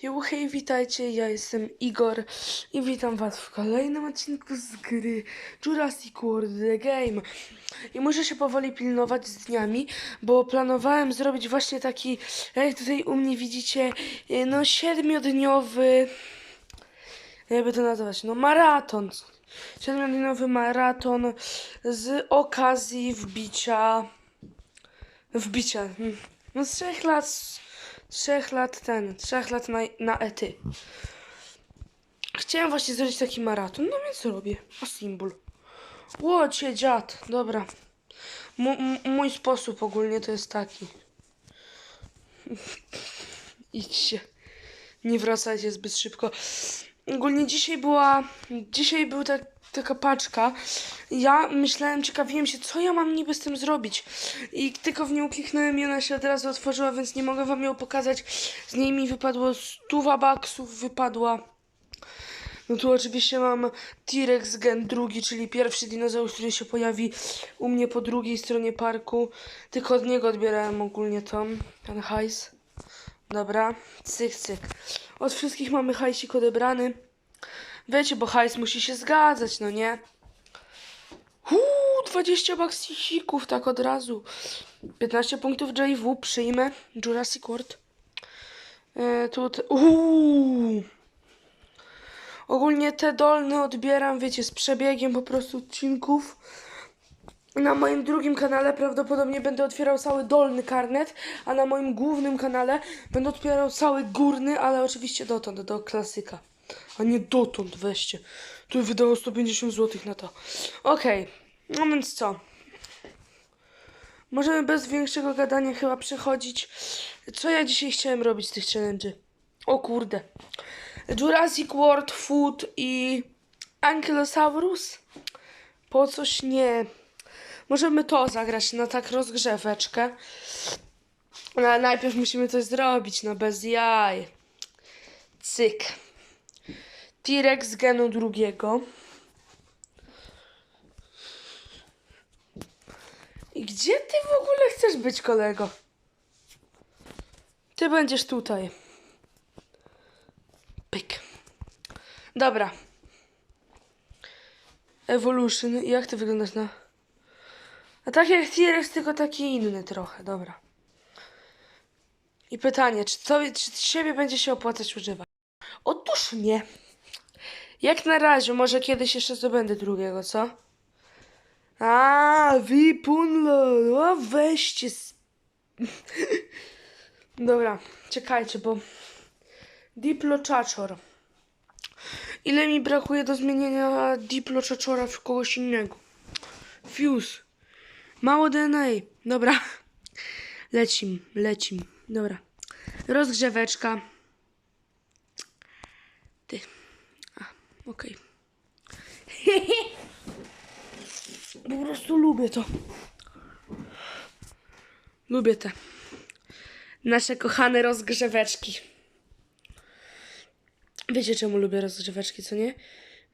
Jo, hej, witajcie, ja jestem Igor i witam was w kolejnym odcinku z gry Jurassic World The Game. I muszę się powoli pilnować z dniami, bo planowałem zrobić właśnie taki, jak tutaj u mnie widzicie, e, no siedmiodniowy, jakby to nazwać, no maraton. Siedmiodniowy maraton z okazji wbicia, wbicia, no z trzech lat trzech lat ten, trzech lat na, na ety. Chciałem właśnie zrobić taki maraton, no więc robię. A symbol. Łocie dziad, dobra. M- mój sposób ogólnie to jest taki. Idźcie. Nie wracajcie zbyt szybko. Ogólnie dzisiaj była, dzisiaj był tak, taka paczka. Ja myślałem, ciekawiłem się, co ja mam niby z tym zrobić. I tylko w nią kliknąłem i ona się od razu otworzyła, więc nie mogę wam ją pokazać. Z niej mi wypadło stuwa baksów, wypadła. No tu oczywiście mam T-Rex Gen drugi, czyli pierwszy dinozaur, który się pojawi u mnie po drugiej stronie parku. Tylko od niego odbierałem ogólnie to, ten hajs. Dobra, cyk, cyk. Od wszystkich mamy hajsik odebrany. Wiecie, bo hajs musi się zgadzać, no nie? Uuu, 20 baksików, tak od razu. 15 punktów JW, przyjmę. Jurassic World. E, tu, te, uuu. Ogólnie te dolne odbieram, wiecie, z przebiegiem po prostu odcinków. Na moim drugim kanale prawdopodobnie będę otwierał cały dolny karnet, a na moim głównym kanale będę otwierał cały górny, ale oczywiście dotąd, do klasyka. A nie dotąd, weźcie. Tu wydało 150 zł na to. Okej, no więc co? Możemy bez większego gadania chyba przechodzić. Co ja dzisiaj chciałem robić z tych challenge'y? O kurde. Jurassic World Food i Ankylosaurus? Po coś nie. Możemy to zagrać na tak rozgrzeweczkę. No, najpierw musimy coś zrobić, no bez jaj. Cyk. T-Rex z genu drugiego. I gdzie ty w ogóle chcesz być, kolego? Ty będziesz tutaj. Pyk. Dobra. Evolution. Jak ty wyglądasz na... A tak jak T-Rex, tylko taki inny trochę. Dobra. I pytanie, czy, to, czy siebie będzie się opłacać używać? Otóż nie. Jak na razie, może kiedyś jeszcze zdobędę drugiego, co? A, Wipunlo, o weźcie. s- Dobra, czekajcie, bo Diplochaczor. Ile mi brakuje do zmienienia Diplochaczora w kogoś innego? Fuse. Mało DNA. Dobra. Lecim, lecim. Dobra. Rozgrzeweczka. Ty. Okej. Po prostu lubię to. Lubię te nasze kochane rozgrzeweczki. Wiecie czemu lubię rozgrzeweczki, co nie?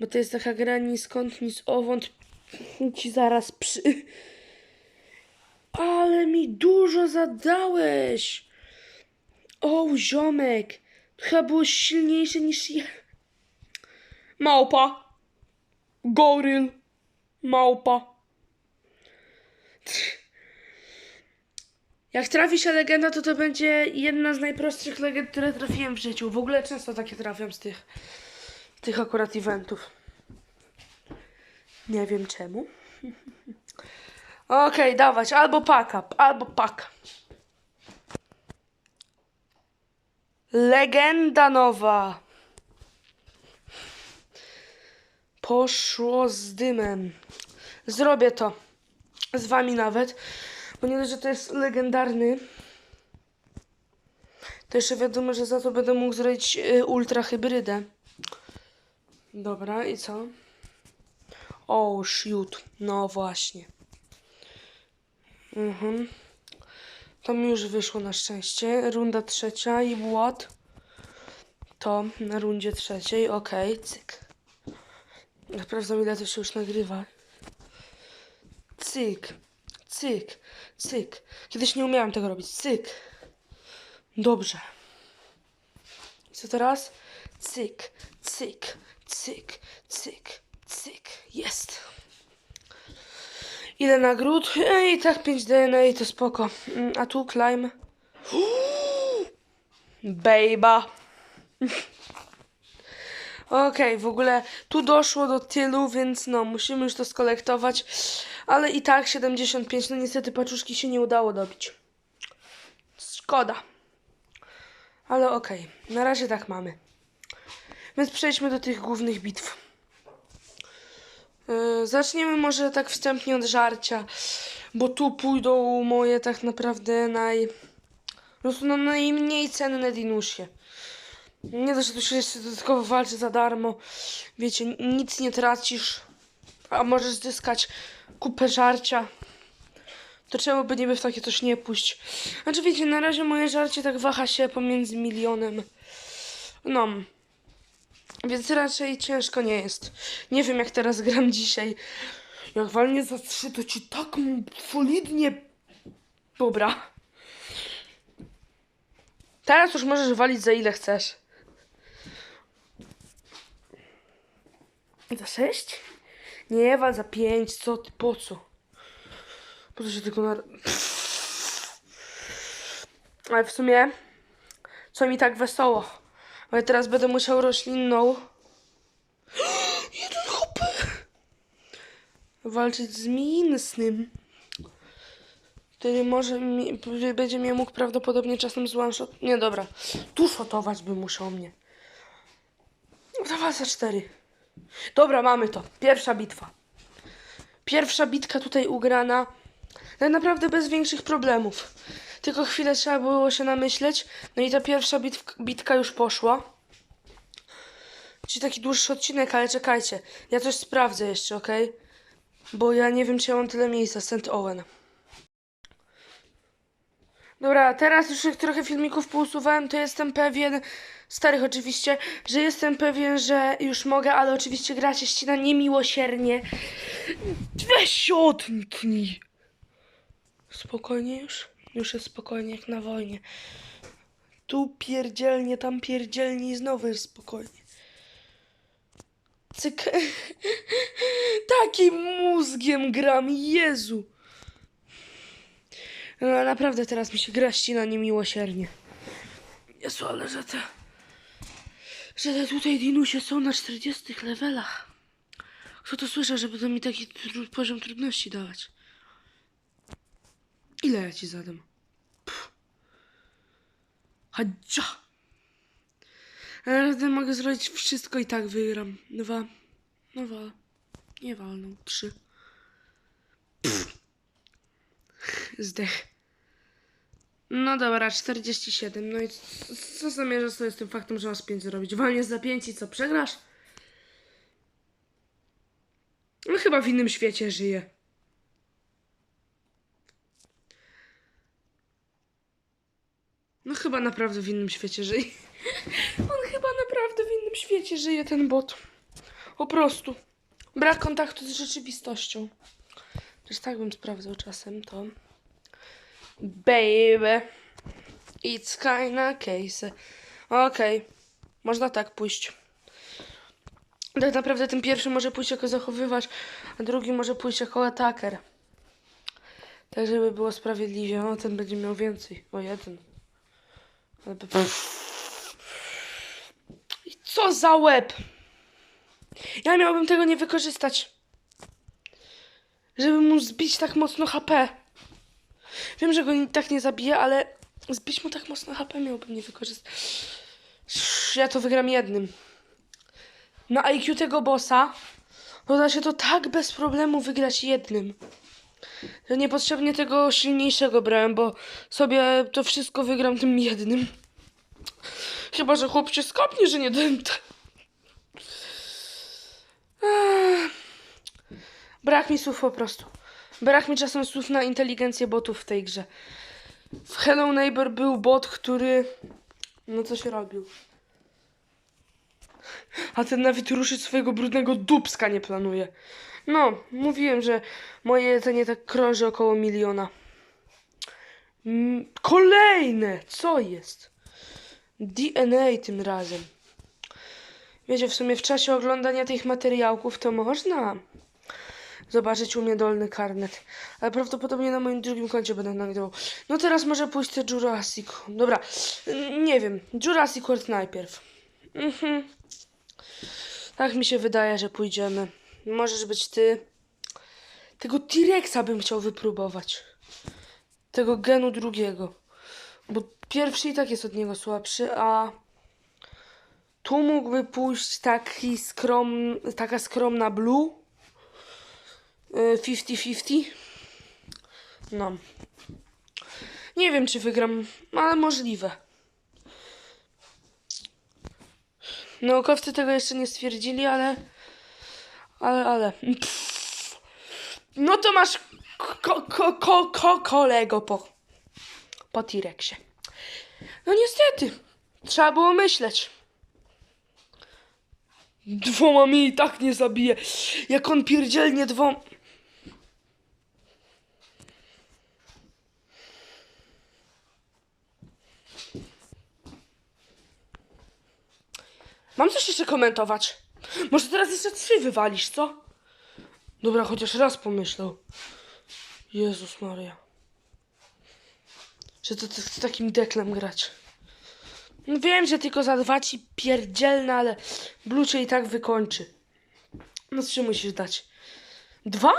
Bo to jest taka gra ni skąd, ni z owąd. Ci zaraz przy... Ale mi dużo zadałeś! O, ziomek! To chyba było silniejsze niż ja. Małpa! Goryl! Małpa! Jak trafi się legenda, to to będzie jedna z najprostszych legend, które trafiłem w życiu. W ogóle często takie trafiam z tych, tych akurat eventów. Nie wiem czemu. Okej, dawać. Albo pack up, albo pack. Legenda nowa. Poszło z dymem. Zrobię to. Z wami nawet. Bo nie dość, że to jest legendarny. To jeszcze wiadomo, że za to będę mógł zrobić y, ultra hybrydę. Dobra, i co? O, shoot. No właśnie. Mhm. To mi już wyszło na szczęście. Runda trzecia i what? To na rundzie trzeciej. Okej, cyk. Sprawdzam ile to się już nagrywa. Cyk. Cyk. Cyk. Kiedyś nie umiałam tego robić. Cyk. Dobrze. Co teraz? Cyk, cyk, cyk, cyk, cyk. Jest. Ile nagród? Ej, tak 5 DNA to spoko. Mm, A tu climb. Bejba. Okej, w ogóle tu doszło do tylu, więc no, musimy już to skolektować. Ale i tak 75, no niestety paczuszki się nie udało dobić. Szkoda. Ale okej, na razie tak mamy. Więc przejdźmy do tych głównych bitw. Yy, zaczniemy może tak wstępnie od żarcia, bo tu pójdą moje tak naprawdę naj... Po prostu no, najmniej cenne dinusie. Nie dość, że tu się jeszcze dodatkowo walczy za darmo. Wiecie, nic nie tracisz, a możesz zyskać kupę żarcia. To czemu by niby w takie coś nie pójść? Znaczy wiecie, na razie moje żarcie tak waha się pomiędzy milionem. No. Więc raczej ciężko nie jest. Nie wiem jak teraz gram dzisiaj. Jak walnie za trzy, to ci tak solidnie... Dobra. Teraz już możesz walić za ile chcesz. Za sześć? Nie, wal za pięć. Co ty, po co? Po co się tylko na... Ale w sumie... Co mi tak wesoło? Ale teraz będę musiał roślinną... Jeden hopy! Walczyć z mięsnym. Wtedy może mi, będzie mnie mógł prawdopodobnie czasem złanshot. Nie, dobra. Tu szotować by musiał mnie. Dwa za cztery. Dobra, mamy to. Pierwsza bitwa. Pierwsza bitka tutaj ugrana. Tak naprawdę bez większych problemów. Tylko chwilę trzeba było się namyśleć. No i ta pierwsza bitw, bitka już poszła. Czyli taki dłuższy odcinek, ale czekajcie. Ja coś sprawdzę jeszcze, ok? Bo ja nie wiem, czy ja mam tyle miejsca. St. Owen. Dobra, teraz już trochę filmików pousuwałem, to jestem pewien, starych oczywiście, że jestem pewien, że już mogę, ale oczywiście gra się ścina niemiłosiernie. Weź się odniknij. Spokojnie już? Już jest spokojnie jak na wojnie. Tu pierdzielnie, tam pierdzielnie i znowu jest spokojnie. Cyk. Takim mózgiem gram, Jezu. No naprawdę teraz mi się gra ścina niemiłosiernie. Jezu, ale że te... Że te tutaj dinusie są na 40 levelach. Kto to słyszał, żeby to mi taki poziom trudności dawać? Ile ja ci zadam? Hadża! Naprawdę mogę zrobić wszystko i tak wygram. Dwa. No wal. Nie walną. Trzy. Pff. Zdech. No dobra, 47. No i co zamierzasz sobie z tym faktem, że masz 5 zrobić? Walniesz za 5 i co, przegrasz? No chyba w innym świecie żyje. No chyba naprawdę w innym świecie żyje. On chyba naprawdę w innym świecie żyje, ten bot. Po prostu. Brak kontaktu z rzeczywistością. Też tak bym sprawdzał czasem to. Baby. It's kinda case. Okej. Można tak pójść. Tak naprawdę ten pierwszy może pójść jako zachowywacz, a drugi może pójść jako attacker. Tak, żeby było sprawiedliwie. O, ten będzie miał więcej. O, jeden. I Co za łeb! Ja miałbym tego nie wykorzystać. Żeby mu zbić tak mocno HP. Wiem, że go tak nie zabije, ale zbić mu tak mocno HP miałbym nie wykorzystać. Ja to wygram jednym. Na IQ tego bossa to da się to tak bez problemu wygrać jednym. Ja niepotrzebnie tego silniejszego brałem, bo sobie to wszystko wygram tym jednym. Chyba, że chłop się skopnie, że nie dałem. Brak mi słów po prostu. Brak mi czasem słów na inteligencję botów w tej grze. W Hello Neighbor był bot, który... No coś robił. A ten nawet ruszyć swojego brudnego dubska nie planuje. No, mówiłem, że moje jedzenie tak krąży około miliona. Mm, kolejne! Co jest? DNA tym razem. Wiecie, w sumie w czasie oglądania tych materiałków to można zobaczyć u mnie dolny karnet. Ale prawdopodobnie na moim drugim koncie będę nagrywał. No teraz może pójść te Jurassic. Dobra, nie wiem. Jurassic World najpierw. Mhm. Tak mi się wydaje, że pójdziemy. Możesz być ty. Tego T-Rexa bym chciał wypróbować. Tego genu drugiego. Bo pierwszy i tak jest od niego słabszy, a tu mógłby pójść taki skrom, taka skromna blue. Y, 50-50. No. Nie wiem, czy wygram, ale możliwe. Naukowcy tego jeszcze nie stwierdzili, ale. Ale, ale. Pff. No to masz ko, ko, ko, kolego po, po T-Rexie. No niestety. Trzeba było myśleć. Dwoma mi i tak nie zabije. Jak on pierdzielnie dwoma... Mam coś jeszcze komentować. Może teraz jeszcze trzy wywalisz, co? Dobra, chociaż raz pomyślał. Jezus Maria. Że to, z takim deklem grać. No wiem, że tylko za dwa ci pierdzielne, ale Blue cię i tak wykończy. No trzy musisz dać. Dwa?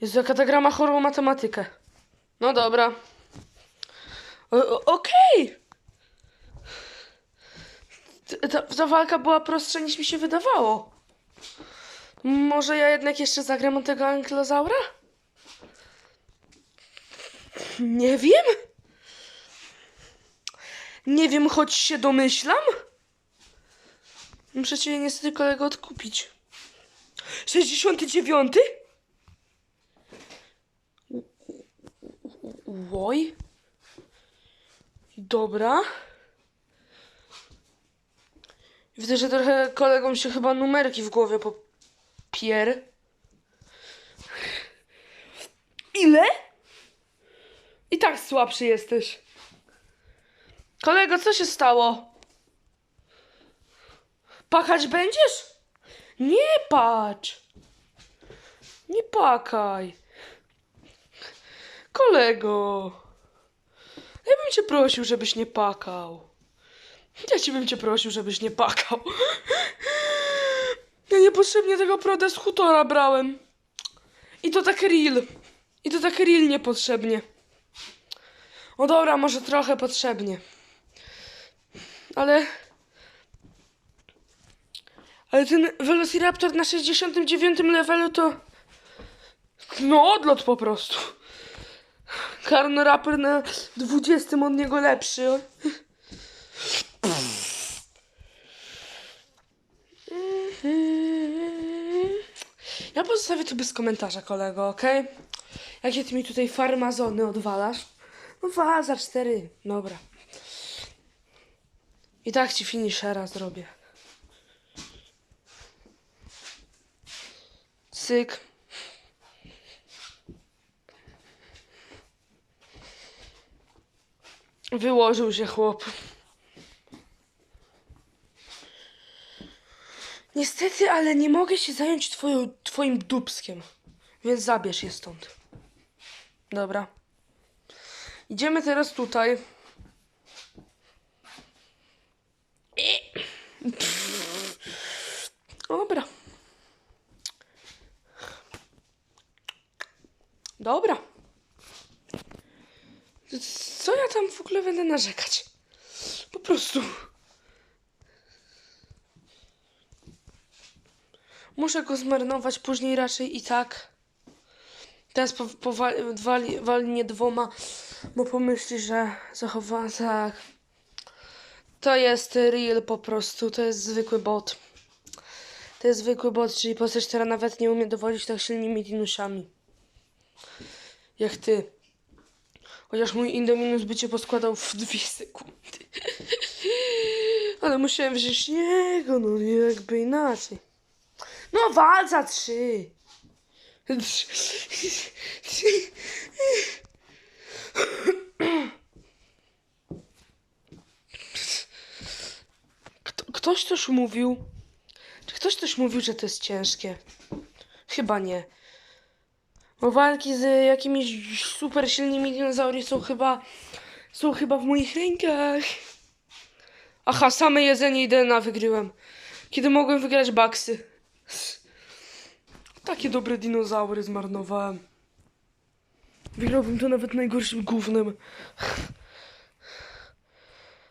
Jezu, jaka ta gra ma chorą matematykę. No dobra. Okej. T- Ta, ta walka była prostsza niż mi się wydawało. Może ja jednak jeszcze zagram tego ankylozaura? Nie wiem. Nie wiem, choć się domyślam. Muszę cię niestety kolego odkupić. 69? Łoj. Dobra. Widzę, że trochę kolegom się chyba numerki w głowie popier. Ile? I tak słabszy jesteś. Kolego, co się stało? Pakać będziesz? Nie patrz. Nie pakaj. Kolego. Ja bym cię prosił, żebyś nie pakał. Ja ci bym cię prosił, żebyś nie pakał. Ja niepotrzebnie tego prodę z hutora brałem. I to tak real. I to tak real niepotrzebnie. O dobra, może trochę potrzebnie. Ale... Ale ten Velociraptor na 69 levelu to... No odlot po prostu. Karn Rapper na 20 od niego lepszy. Ja pozostawię to bez komentarza, kolego, okej? Jakie ty mi tutaj farmazony odwalasz? No dwa za cztery, dobra. I tak ci finishera zrobię. Cyk. Wyłożył się chłop. Niestety, ale nie mogę się zająć twoją, twoim dubskiem. Więc zabierz je stąd. Dobra. Idziemy teraz tutaj. I- Dobra. Dobra. Co ja tam w ogóle będę narzekać? Po prostu. Muszę go zmarnować później raczej i tak. Teraz po, po wali, wali, walnie dwoma, bo pomyśli, że zachowa tak. To jest real po prostu, to jest zwykły bot. To jest zwykły bot, czyli postać, która nawet nie umie dowodzić tak silnymi dinusiami. Jak ty. Chociaż mój Indominus by cię poskładał w dwie sekundy. Ale musiałem wziąć niego, no jakby inaczej. No walca trzy. ktoś też mówił... Czy ktoś też mówił, że to jest ciężkie? Chyba nie. Bo walki z jakimiś super silnymi dinozaurami są chyba... Są chyba w moich rękach. Aha, same jedzenie i DNA wygryłem. Kiedy mogłem wygrać baksy. Takie dobre dinozaury zmarnowałem. Wygrałbym to nawet najgorszym gównem.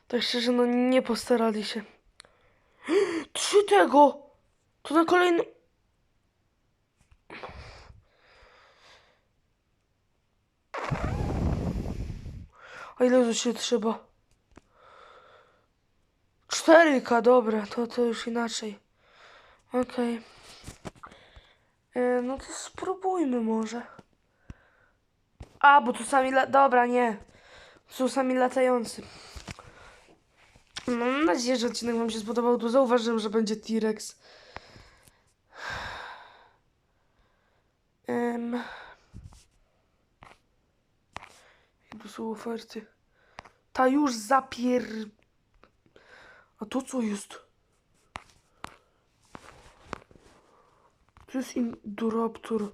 Tak szczerze, no nie postarali się. Trzy tego! To na kolejny... A ile to się trzeba? 4K, dobra, to, to już inaczej. Okej. E, No to spróbujmy może. A, bo tu sami la... Dobra, nie. Są sami latający. Mam nadzieję, że odcinek wam się spodobał. Tu zauważyłem, że będzie T-Rex. Jakie tu są oferty? Ta już zapier... A to co jest? Jest Indoraptor.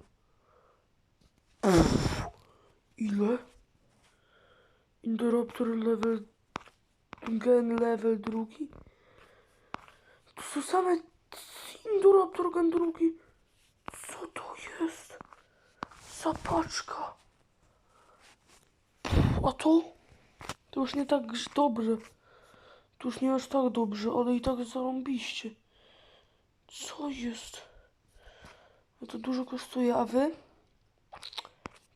Ile? Indoraptor level... Gen level drugi? To są same... Indoraptor gen drugi. Co to jest? Za paczka. A to? To już nie tak dobrze. To już nie aż tak dobrze, ale i tak zarąbiście. Co jest? No to dużo kosztuje, a wy?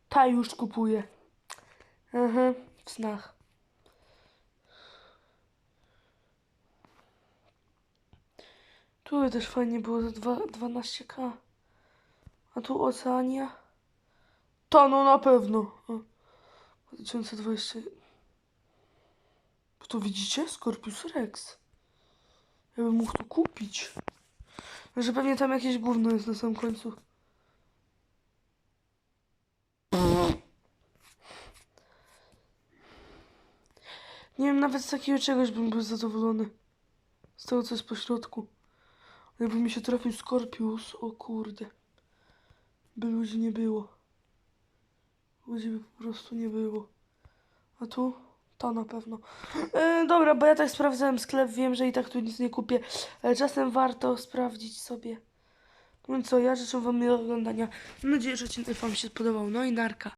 Ta już kupuje. Aha, w snach. Tu też fajnie było za dwa- 12k. A tu Oceania? To no na pewno. O, 2020. To widzicie? Scorpius Rex. Ja bym mógł to kupić. Że pewnie tam jakieś gówno jest na samym końcu. Nie wiem, nawet z takiego czegoś bym był zadowolony. Z tego, co jest po środku. Jakby mi się trafił Scorpius, o kurde. By ludzi nie było. Ludzi by po prostu nie było. A tu? To na pewno. E, dobra, bo ja tak sprawdzałem sklep, wiem, że i tak tu nic nie kupię. Ale czasem warto sprawdzić sobie. No co, ja życzę wam miłego oglądania. Mam nadzieję, że odcinek wam się spodobał. No i narka.